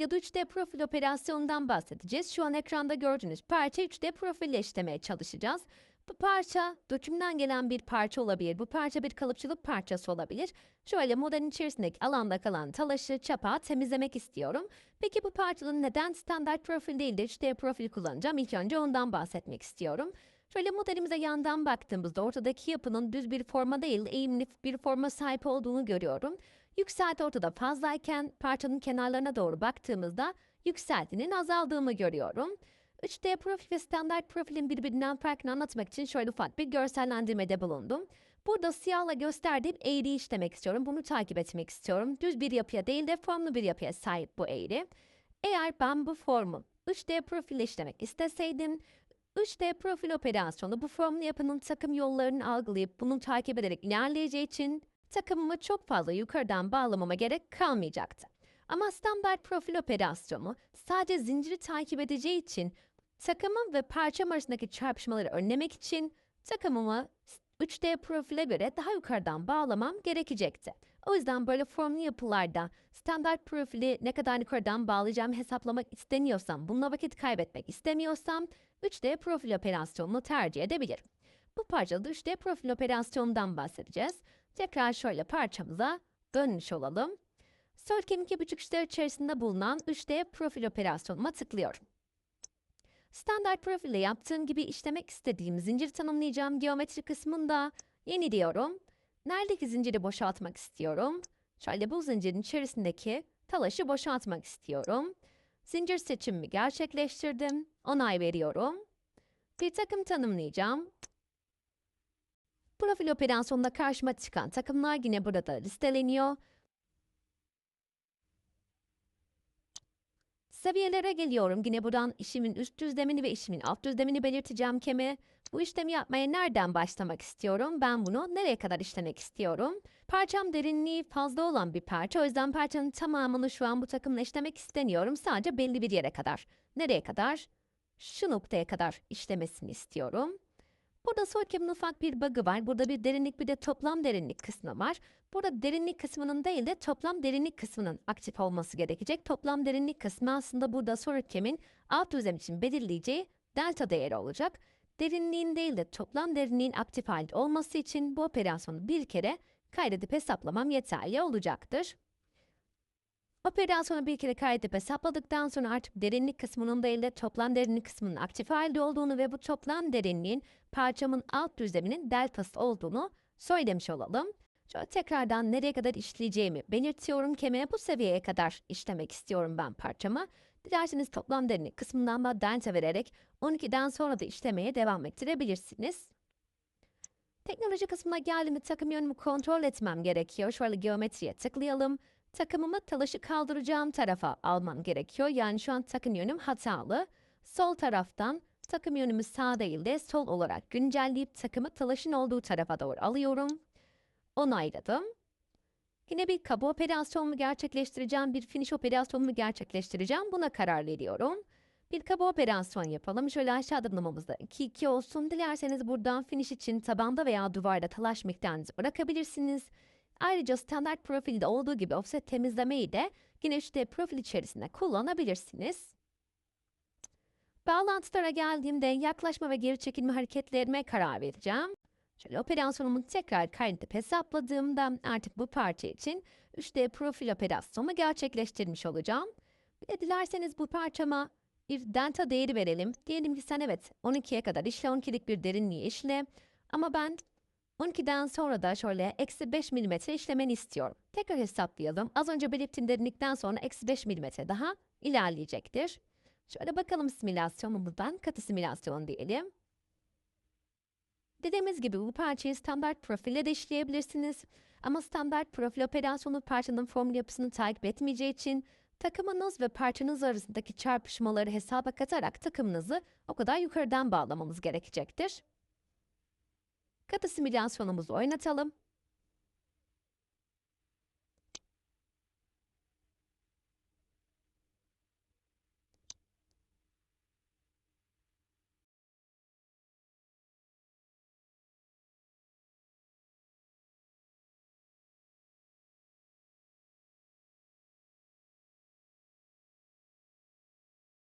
videoda 3D profil operasyonundan bahsedeceğiz. Şu an ekranda gördüğünüz parça 3D profille işlemeye çalışacağız. Bu parça dökümden gelen bir parça olabilir. Bu parça bir kalıpçılık parçası olabilir. Şöyle modelin içerisindeki alanda kalan talaşı, çapağı temizlemek istiyorum. Peki bu parçanın neden standart profil değil de 3D profil kullanacağım? İlk önce ondan bahsetmek istiyorum. Şöyle modelimize yandan baktığımızda ortadaki yapının düz bir forma değil, eğimli bir forma sahip olduğunu görüyorum. Yükselti ortada fazlayken parçanın kenarlarına doğru baktığımızda yükseltinin azaldığını görüyorum. 3D profil ve standart profilin birbirinden farkını anlatmak için şöyle ufak bir görsellendirmede bulundum. Burada siyahla gösterdiğim eğriyi işlemek istiyorum. Bunu takip etmek istiyorum. Düz bir yapıya değil de formlu bir yapıya sahip bu eğri. Eğer ben bu formu 3D profille işlemek isteseydim, 3D profil operasyonu bu formlu yapının takım yollarını algılayıp bunu takip ederek ilerleyeceği için takımımı çok fazla yukarıdan bağlamama gerek kalmayacaktı. Ama standart profil operasyonu sadece zinciri takip edeceği için takımım ve parçam arasındaki çarpışmaları önlemek için takımımı 3D profile göre daha yukarıdan bağlamam gerekecekti. O yüzden böyle formlu yapılarda standart profili ne kadar yukarıdan bağlayacağımı hesaplamak istemiyorsam, bununla vakit kaybetmek istemiyorsam 3D profil operasyonunu tercih edebilirim. Bu parçada 3D profil operasyonundan bahsedeceğiz. Tekrar şöyle parçamıza dönmüş olalım. Sol kemik yapıcıkçılar içerisinde bulunan 3D profil operasyonuma tıklıyorum. Standart profilde yaptığım gibi işlemek istediğim zincir tanımlayacağım geometri kısmında yeni diyorum. Neredeki zinciri boşaltmak istiyorum. Şöyle bu zincirin içerisindeki talaşı boşaltmak istiyorum. Zincir seçimimi gerçekleştirdim. Onay veriyorum. Bir takım tanımlayacağım. Profil operasyonunda karşıma çıkan takımlar yine burada listeleniyor. Seviyelere geliyorum. Yine buradan işimin üst düzlemini ve işimin alt düzlemini belirteceğim kemi. Bu işlemi yapmaya nereden başlamak istiyorum? Ben bunu nereye kadar işlemek istiyorum? Parçam derinliği fazla olan bir parça. O yüzden parçanın tamamını şu an bu takımla işlemek istemiyorum. Sadece belli bir yere kadar. Nereye kadar? Şu noktaya kadar işlemesini istiyorum. Burada Solkem'in ufak bir bug'ı var. Burada bir derinlik bir de toplam derinlik kısmı var. Burada derinlik kısmının değil de toplam derinlik kısmının aktif olması gerekecek. Toplam derinlik kısmı aslında burada Solkem'in alt düzlem için belirleyeceği delta değeri olacak. Derinliğin değil de toplam derinliğin aktif halde olması için bu operasyonu bir kere kaydedip hesaplamam yeterli olacaktır. Operasyonu bir kere kaydedip hesapladıktan sonra artık derinlik kısmının değil de toplam derinlik kısmının aktif halde olduğunu ve bu toplam derinliğin parçamın alt düzleminin deltası olduğunu söylemiş olalım. Şöyle tekrardan nereye kadar işleyeceğimi belirtiyorum. Kemiğe bu seviyeye kadar işlemek istiyorum ben parçamı. Dilerseniz toplam derinlik kısmından da delta vererek 12'den sonra da işlemeye devam ettirebilirsiniz. Teknoloji kısmına geldiğimde takım yönümü kontrol etmem gerekiyor. Şöyle geometriye tıklayalım. Takımımı talaşı kaldıracağım tarafa almam gerekiyor. Yani şu an takım yönüm hatalı. Sol taraftan takım yönümü sağ değil de sol olarak güncelleyip takımı talaşın olduğu tarafa doğru alıyorum. Onayladım. Yine bir kaba operasyon mu gerçekleştireceğim, bir finish operasyon mu gerçekleştireceğim buna karar veriyorum. Bir kaba operasyon yapalım. Şöyle aşağıda numamızda 2-2 olsun. Dilerseniz buradan finish için tabanda veya duvarda talaş miktarınızı bırakabilirsiniz. Ayrıca standart profilde olduğu gibi offset temizlemeyi de yine işte profil içerisinde kullanabilirsiniz. Bağlantılara geldiğimde yaklaşma ve geri çekilme hareketlerime karar vereceğim. Şöyle operasyonumu tekrar kaydedip hesapladığımda artık bu parça için 3D profil operasyonu gerçekleştirmiş olacağım. Bir dilerseniz bu parçama bir delta değeri verelim. Diyelim ki sen evet 12'ye kadar işle 12'lik bir derinliği işle ama ben 12'den sonra da şöyle eksi 5 mm işlemeni istiyorum. Tekrar hesaplayalım. Az önce belirttiğim derinlikten sonra eksi 5 mm daha ilerleyecektir. Şöyle bakalım simülasyonumuzdan katı simülasyon diyelim. Dediğimiz gibi bu parçayı standart profille de işleyebilirsiniz. Ama standart profil operasyonu parçanın formül yapısını takip etmeyeceği için takımınız ve parçanız arasındaki çarpışmaları hesaba katarak takımınızı o kadar yukarıdan bağlamamız gerekecektir. Katı simülasyonumuzu oynatalım.